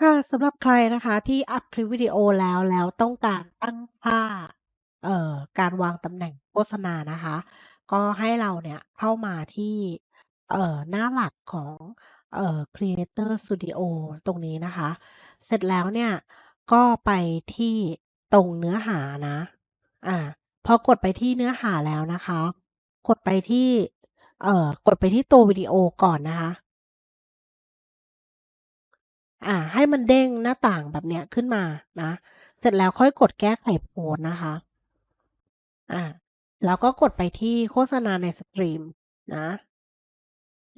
ค่ะ สำหรับใครนะคะที่อัดคลิปวิดีโอแล้ว แล้วต้องการตั้งค่า เอ่อ การวางตำแหน่งโฆษณานะคะ ก็ให้เราเนี่ยเข้ามาที่ เอ่อ หน้าหลักของ เอ่อ Creator Studio ตรงนี้นะคะ เสร็จแล้วเนี่ย ก็ไปที่ตรงเนื้อหานะอาพอกดไปที่เนื้อหาแล้วนะคะ กดไปที่ เอ่อ กดไปที่ตัววิดีโอก่อนนะคะ อาให้มันเด้งหน้าต่างแบบเนี้ยขึ้นมานะ เสร็จแล้วค่อยกดแก้ไขโพสต์นะคะอ่าแล้วก็กดไปที่โฆษณาในสตรีมนะ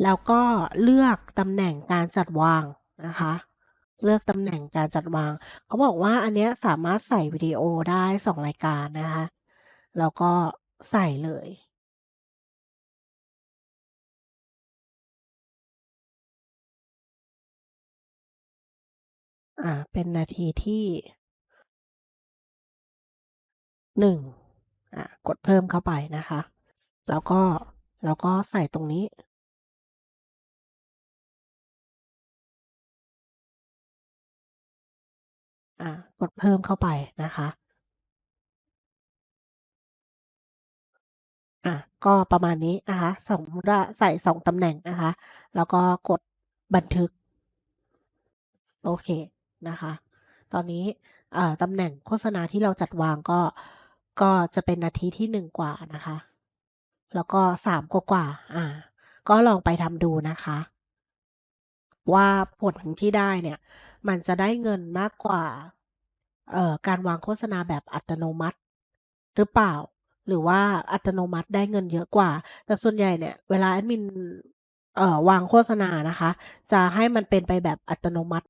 แล้วก็เลือกตำแหน่งการจัดวางนะคะ เลือกตำแหน่งการจัดวาง เขาบอกว่าอันเนี้ยสามารถใส่วิดีโอได้2รายการนะคะ แล้วก็ใส่เลย อ่า เป็นนาทีที่1อ่ากดเพิ่มเข้าไปนะคะ แล้วก็แล้วก็ใส่ตรงนี้ อ่ากดเพิ่มเข้าไปนะคะอ่าก็ประมาณนี้นะคะสมมุติว่าใส่2ตำแหน่งนะคะ แล้วก็กดบันทึก โอเค นะคะ ตอนนี้ตำแหน่งโฆษณาที่เราจัดวางก็ก็จะเป็นนาทีที่1กว่านะคะ แล้วก็3กว่าๆอาก็ลองไปทำดูนะคะ ว่าผลที่ได้เนี่ย มันจะได้เงินมากกว่าเอ่อการวางโฆษณาแบบอัตโนมัติ หรือเปล่า หรือว่าอัตโนมัติได้เงินเยอะกว่า แต่ส่วนใหญ่เนี่ย เวลาแอดมินเอ่อวางโฆษณานะคะ จะให้มันเป็นไปแบบอัตโนมัติ